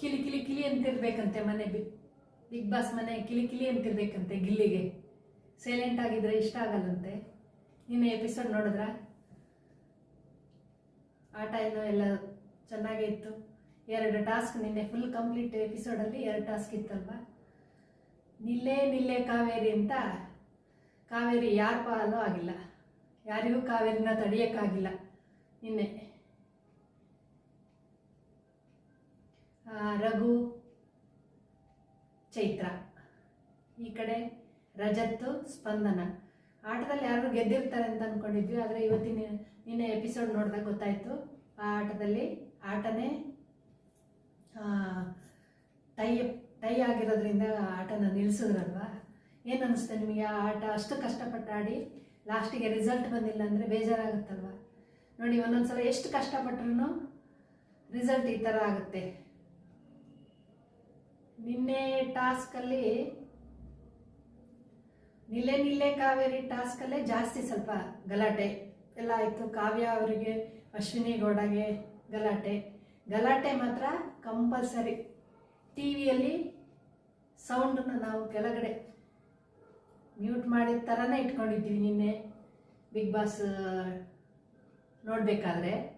ಕಿಲಿ ಕಿಲಿ ಕಿಲಿ ಅಂತಿರ್ಬೇಕಂತೆ ಮನೆ big big boss ಮನೆ ಕಿಲಿ ಕಿಲಿ ಅಂತಿರ್ಬೇಕಂತೆ ಗಿಲ್ಲಿಗೆ. Silent ಆಗಿದ್ರೆ ಇಷ್ಟ ಆಗಲ್ಲಂತೆ. ನಿನ್ನೆ ಎಪಿಸೋಡ್ ನೋಡಿದ್ರ? ಆಟ ಏನೋ ಎಲ್ಲ ಚೆನ್ನಾಗೇ ಇತ್ತು. ಎರಡು ಟಾಸ್ಕ್ ನಿನ್ನೆ ಫುಲ್ ಕಂಪ್ಲೀಟ್ ಎಪಿಸೋಡಲ್ಲಿ ಎರಡು ಟಾಸ್ಕ್ ಇತ್ತಲ್ವ? ನಿಲ್ಲೇ ನಿಲ್ಲೇ ಕಾವೇರಿ ಅಂತ, ಕಾವೇರಿ ಯಾರ ಪಾಲೂ ಆಗಿಲ್ಲ. ಯಾರಿಗೂ ಕಾವೇರಿನ ತಡೆಯೋಕ್ಕಾಗಿಲ್ಲ ನಿನ್ನೆ. ರಘು, ಚೈತ್ರ. ಈ ಕಡೆ ರಜತ್ತು, ಸ್ಪಂದನ. ಆಟದಲ್ಲಿ ಯಾರು ಗೆದ್ದಿರ್ತಾರೆ ಅಂತ ಅಂದ್ಕೊಂಡಿದ್ವಿ ಆದರೆ ಇವತ್ತಿನ ನಿನ್ನೆ ಎಪಿಸೋಡ್ ನೋಡಿದಾಗ ಗೊತ್ತಾಯಿತು. ಆ ಆಟದಲ್ಲಿ ಆಟನೇ ಟೈ ಟೈ ಆಗಿರೋದ್ರಿಂದ ಆಟನ ನಿಲ್ಲಿಸಿದ್ರಲ್ವಾ ಏನು ಅನಿಸುತ್ತೆ ನಿಮಗೆ? ಆ ಆಟ ಅಷ್ಟು ಕಷ್ಟಪಟ್ಟು ಆಡಿ ಲಾಸ್ಟಿಗೆ ರಿಸಲ್ಟ್ ಬಂದಿಲ್ಲ ಅಂದರೆ ಬೇಜಾರಾಗುತ್ತಲ್ವ? ನೋಡಿ ಒಂದೊಂದು ಸಲ ಎಷ್ಟು ಕಷ್ಟಪಟ್ರು ರಿಸಲ್ಟ್ ಈ ಥರ ಆಗುತ್ತೆ. ನಿನ್ನೆ ಟಾಸ್ಕಲ್ಲಿ ನಿಲ್ಲೆ ನಿಲ್ಲೆ ಕಾವೇರಿ ಟಾಸ್ಕಲ್ಲೇ ಜಾಸ್ತಿ ಸ್ವಲ್ಪ ಗಲಾಟೆ. ಎಲ್ಲ ಆಯಿತು. ಕಾವ್ಯ ಅವರಿಗೆ, ಅಶ್ವಿನಿ ಗೌಡಗೆ ಗಲಾಟೆ. ಗಲಾಟೆ ಮಾತ್ರ ಕಂಪಲ್ಸರಿ. ಟಿ ವಿಯಲ್ಲಿ ಸೌಂಡನ್ನು ನಾವು ಕೆಳಗಡೆ ಮ್ಯೂಟ್ ಮಾಡಿದ ಥರನೇ ಇಟ್ಕೊಂಡಿದ್ದೀವಿ ನಿನ್ನೆ. ಬಿಗ್ ಬಾಸ್ ನೋಡಬೇಕಾದ್ರೆ.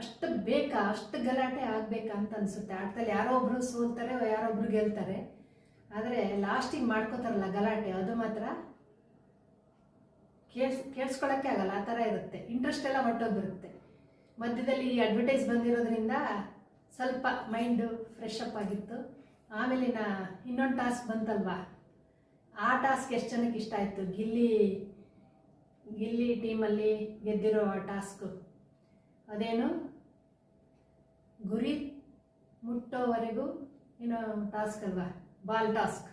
ಅಷ್ಟು ಬೇಕಾ, ಅಷ್ಟು ಗಲಾಟೆ ಆಗ್ಬೇಕಾ ಅಂತ ಅನಿಸುತ್ತೆ. ಆಟದಲ್ಲಿ ಯಾರೋ ಒಬ್ರು ಸೋಲ್ತಾರೆ ಒಬ್ರು ಗೆಲ್ತಾರೆ. ಆದರೆ ಲಾಸ್ಟಿಗೆ ಮಾಡ್ಕೋತಾರಲ್ಲ ಗಲಾಟೆ, ಅದು ಮಾತ್ರ ಕೇಳ್ಸ್, ಕೇಳಿಸ್ಕೊಳಕ್ಕೆ ಆಗಲ್ಲ, ಆ ಥರ ಇರುತ್ತೆ. ಇಂಟ್ರೆಸ್ಟ್ ಎಲ್ಲ ಹೊಟ್ಟೋಗ್ಬಿರುತ್ತೆ ಮಧ್ಯದಲ್ಲಿ ಈ ಅಡ್ವರ್ಟೈಸ್ ಬಂದಿರೋದ್ರಿಂದ ಸ್ವಲ್ಪ ಮೈಂಡು ಫ್ರೆಶ್ ಅಪ್ ಆಗಿತ್ತು. ಆಮೇಲೆ ನಾ ಇನ್ನೊಂದು ಟಾಸ್ಕ್ ಬಂತಲ್ವಾ? ಆ ಟಾಸ್ಕ್ ಎಷ್ಟು ಜನಕ್ಕೆ ಇಷ್ಟ ಆಯಿತು? ಗಿಲ್ಲಿ ಗಿಲ್ಲಿ ಟೀಮಲ್ಲಿ ಗೆದ್ದಿರೋ ಟಾಸ್ಕು ಅದೇನು? ಗುರಿ ಮುಟ್ಟೋವರೆಗೂ ಏನೋ ಟಾಸ್ಕ್ ಅಲ್ವಾ? ಬಾಲ್ ಟಾಸ್ಕ್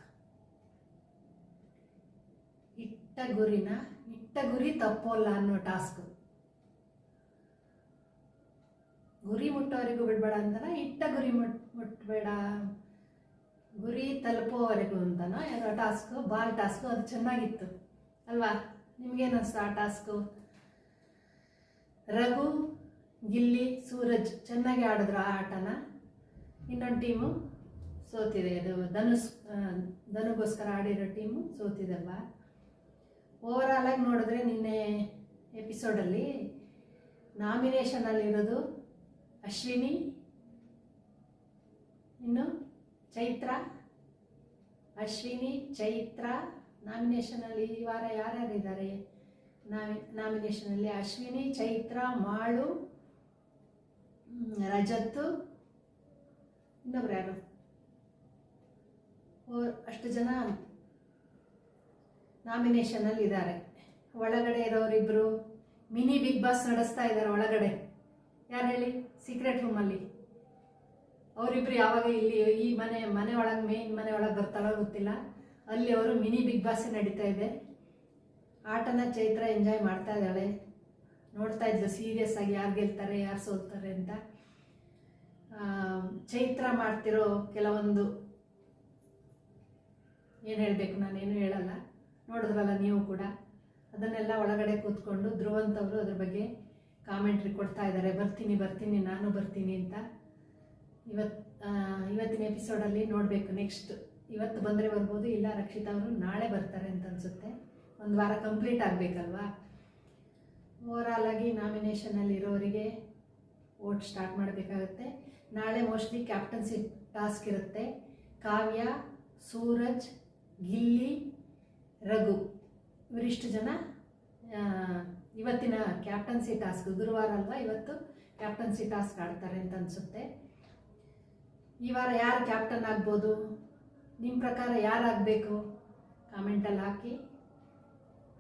ಇಟ್ಟ ಗುರಿನ, ಇಟ್ಟ ಗುರಿ ತಪ್ಪೋಲ್ಲ ಅನ್ನೋ ಟಾಸ್ಕ್ ಗುರಿ ಮುಟ್ಟೋವರೆಗೂ ಬಿಡಬೇಡ ಅಂತನ? ಇಟ್ಟ ಗುರಿ ಮುಟ್, ಮುಟ್ಬೇಡ. ಗುರಿ ತಲುಪೋವರೆಗೂ ಅಂತನೋ? ಏನೋ ಟಾಸ್ಕು ಬಾಲ್ ಟಾಸ್ಕು ಅದು ಚೆನ್ನಾಗಿತ್ತು. ಅಲ್ವಾ? ನಿಮ್ಗೇನು ಅನಿಸ್ತು ಆ ಟಾಸ್ಕು ರಘು ಗಿಲ್ಲಿ, ಸೂರಜ್ ಚೆನ್ನಾಗಿ ಆಡಿದ್ರು ಆ ಆಟನ. ಇನ್ನೊಂದು ಟೀಮು ಸೋತಿದೆ. ಅದು ಧನುಸ್ ಧನುಗೋಸ್ಕರ ಆಡಿರೋ ಟೀಮು ಸೋತಿದಲ್ವಾ ಓವರಾಲ್ ಆಗಿ ನೋಡಿದ್ರೆ ನಿನ್ನೆ ಎಪಿಸೋಡಲ್ಲಿ ನಾಮಿನೇಷನಲ್ಲಿರೋದು ಅಶ್ವಿನಿ, ಇನ್ನು ಚೈತ್ರ, ಅಶ್ವಿನಿ, ಚೈತ್ರ ನಾಮಿನೇಷನಲ್ಲಿ ಈ ವಾರ ಯಾರ್ಯಾರಿದ್ದಾರೆ? ನಾಮಿ ನಾಮಿನೇಷನಲ್ಲಿ ಅಶ್ವಿನಿ, ಚೈತ್ರ, ಮಾಳು ರಜತ್ತು. ಇನ್ನೊಬ್ರು ಯಾರು? ಅಷ್ಟು ಜನ ನಾಮಿನೇಷನಲ್ಲಿ ಇದ್ದಾರೆ. ಒಳಗಡೆ ಇರೋರಿಬ್ಬರು ಮಿನಿ ಬಿಗ್ ಬಾಸ್ ನಡೆಸ್ತಾ ಇದ್ದಾರೆ ಒಳಗಡೆ. ಯಾರು ಹೇಳಿ? ಸೀಕ್ರೆಟ್ ರೂಮಲ್ಲಿ ಅವರಿಬ್ರು ಯಾವಾಗ ಇಲ್ಲಿ ಈ ಮನೆ ಮನೆ ಒಳಗೆ ಮೇನ್ ಮನೆ ಒಳಗೆ ಬರ್ತಾರೋ ಗೊತ್ತಿಲ್ಲ. ಅಲ್ಲಿ ಅವರು ಮಿನಿ ಬಿಗ್ ಬಾಸ್ ನಡೀತಾ ಇದೆ. ಆಟನ ಚೈತ್ರ ಎಂಜಾಯ್ ಮಾಡ್ತಾ ಇದ್ದಾಳೆ. ನೋಡ್ತಾ ಇದ್ಲು ಸೀರಿಯಸ್ ಆಗಿ ಯಾರು ಗೆಲ್ತಾರೆ, ಯಾರು ಸೋಲ್ತಾರೆ ಅಂತ. ಚೈತ್ರ ಮಾಡ್ತಿರೋ ಕೆಲವೊಂದು ಏನು ಹೇಳಬೇಕು ನಾನೇನು ಹೇಳಲ್ಲ. ನೋಡಿದ್ರಲ್ಲ ನೀವು ಕೂಡ. ಅದನ್ನೆಲ್ಲ ಒಳಗಡೆ ಕೂತ್ಕೊಂಡು ಧ್ರುವಂತವರು ಅದ್ರ ಬಗ್ಗೆ ಕಾಮೆಂಟ್ರಿ ಕೊಡ್ತಾ ಇದ್ದಾರೆ. ಬರ್ತೀನಿ ಬರ್ತೀನಿ, ನಾನು ಬರ್ತೀನಿ ಅಂತ. ಇವತ್ತು ಇವತ್ತಿನ ಎಪಿಸೋಡಲ್ಲಿ ನೋಡಬೇಕು ನೆಕ್ಸ್ಟ್ ಇವತ್ತು ಬಂದರೆ ಬರ್ಬೋದು, ಇಲ್ಲ ರಕ್ಷಿತಾ ಅವರು ನಾಳೆ ಬರ್ತಾರೆ ಅಂತ ಅನಿಸುತ್ತೆ. ಒಂದು ವಾರ ಕಂಪ್ಲೀಟ್ ಆಗಬೇಕಲ್ವಾ? ಓವರಾಲ್ ಆಗಿ ನಾಮಿನೇಷನಲ್ಲಿ ಇರೋರಿಗೆ ವೋಟ್ ಸ್ಟಾರ್ಟ್ ಮಾಡಬೇಕಾಗುತ್ತೆ. ನಾಳೆ ಮೋಸ್ಟ್ಲಿ ಕ್ಯಾಪ್ಟನ್ಸಿ ಟಾಸ್ಕ್ ಇರುತ್ತೆ. ಕಾವ್ಯ, ಸೂರಜ್, ಗಿಲ್ಲಿ, ರಘು. ಇವರಿಷ್ಟು ಜನ ಇವತ್ತಿನ ಕ್ಯಾಪ್ಟನ್ಸಿ ಟಾಸ್ಕ್ ಗುರುವಾರ ಅಲ್ವಾ ಇವತ್ತು ಕ್ಯಾಪ್ಟನ್ಸಿ ಟಾಸ್ಕ್ ಆಡ್ತಾರೆ ಅಂತ ಅನಿಸುತ್ತೆ. ಈ ವಾರ ಯಾರು ಕ್ಯಾಪ್ಟನ್ ಆಗ್ಬೋದು? ನಿಮ್ಮ ಪ್ರಕಾರ ಯಾರಾಗಬೇಕು ಕಾಮೆಂಟಲ್ಲಿ ಹಾಕಿ.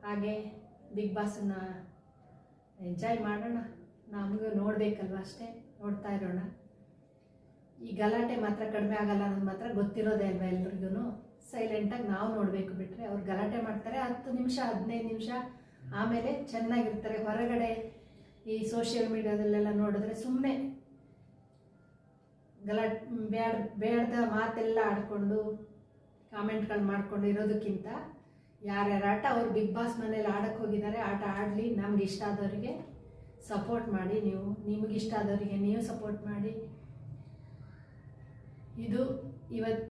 ಹಾಗೆ ಬಿಗ್ ಬಾಸನ್ನು ಎಂಜಾಯ್ ಮಾಡೋಣ. ನಮಗೂ ನೋಡಬೇಕಲ್ವ ಅಷ್ಟೇ. ನೋಡ್ತಾ ಇರೋಣ. ಈ ಗಲಾಟೆ ಮಾತ್ರ ಕಡಿಮೆ ಆಗಲ್ಲ ಅನ್ನೋದು ಮಾತ್ರ ಗೊತ್ತಿರೋದೇ ಅಲ್ವಾ ಎಲ್ರಿಗೂ ಸೈಲೆಂಟಾಗಿ ನಾವು ನೋಡಬೇಕು ಬಿಟ್ಟರೆ ಅವ್ರು ಗಲಾಟೆ ಮಾಡ್ತಾರೆ. ಹತ್ತು ನಿಮಿಷ, ಹದಿನೈದು ನಿಮಿಷ ಆಮೇಲೆ ಚೆನ್ನಾಗಿರ್ತಾರೆ. ಹೊರಗಡೆ ಈ ಸೋಷಿಯಲ್ ಮೀಡಿಯಾದಲ್ಲೆಲ್ಲ ನೋಡಿದ್ರೆ ಸುಮ್ಮನೆ ಗಲಾಟೆ ಬೇಡ ಬೇಡದ ಮಾತೆಲ್ಲ ಆಡಿಕೊಂಡು ಕಾಮೆಂಟ್ಗಳು ಮಾಡಿಕೊಂಡು ಇರೋದಕ್ಕಿಂತ ಯಾರ್ಯಾರ ಆಟ, ಅವ್ರು ಬಿಗ್ ಬಾಸ್ ಮನೇಲಿ ಆಡಕ್ಕೆ ಹೋಗಿದ್ದಾರೆ, ಆಟ ಆಡಲಿ, ನಮ್ಗೆ ಇಷ್ಟ ಆದವರಿಗೆ ಸಪೋರ್ಟ್ ಮಾಡಿ ನೀವು ನಿಮಗಿಷ್ಟ ಆದವರಿಗೆ ನೀವು ಸಪೋರ್ಟ್ ಮಾಡಿ. ಇದು ಇವತ್ತು